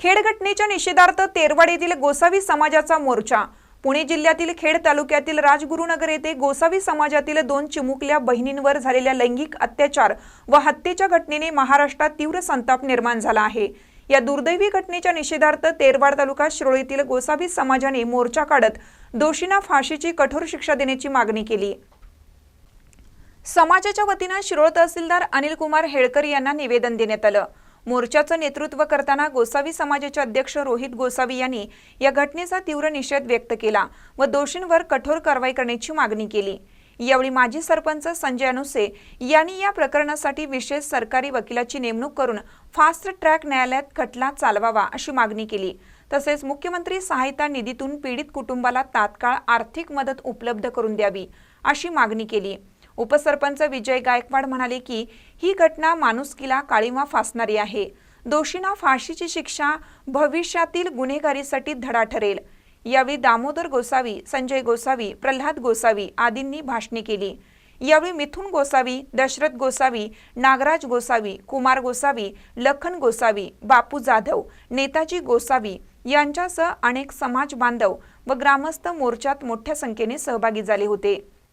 खेड घटनेच्या निषेधार्थ तेरवाड येथील गोसावी समाजाचा मोर्चा. पुणे जिल्ह्यातील खेड तालुक्यातील राजगुरुनगर येथे गोसावी समाजातील दोन चिमुकल्या बहिणींवर झालेल्या लैंगिक अत्याचार व हत्येच्या घटनेने महाराष्ट्रात तीव्र संताप निर्माण झाला आहे. या दुर्दैवी घटनेच्या निषेधार्थ तेरवाड तालुका शिरोळीतील गोसावी समाजाने मोर्चा काढत दोषींना फाशीची कठोर शिक्षा देण्याची मागणी केली. समाजाच्या वतीनं शिरोळ तहसीलदार अनिल कुमार हेळकर यांना निवेदन देण्यात आलं. मोर्चाचं नेतृत्व करताना गोसावी समाजाचे अध्यक्ष रोहित गोसावी यांनी या घटनेचा तीव्र निषेध व्यक्त केला व दोषींवर कठोर कारवाई करण्याची मागणी केली. यावेळी माजी सरपंच संजय अनुसे यांनी या प्रकरणासाठी विशेष सरकारी वकिलाची नेमणूक करून फास्ट ट्रॅक न्यायालयात खटला चालवावा अशी मागणी केली. तसेच मुख्यमंत्री सहायता निधीतून पीडित कुटुंबाला तात्काळ आर्थिक मदत उपलब्ध करून द्यावी अशी मागणी केली. उपसरपंच विजय गायकवाड म्हणाले की ही घटना माणुसकीला काळीमा फासणारी आहे. दोषींना फाशीची शिक्षा भविष्यातील गुन्हेगारीसाठी धडा ठरेल. यावेळी दामोदर गोसावी संजय गोसावी प्रल्हाद गोसावी आदींनी भाषणे केली. यावेळी मिथुन गोसावी दशरथ गोसावी नागराज गोसावी कुमार गोसावी लखन गोसावी बापू जाधव नेताजी गोसावी यांच्यासह अनेक समाज बांधव व ग्रामस्थ मोर्चात मोठ्या संख्येने सहभागी झाले होते.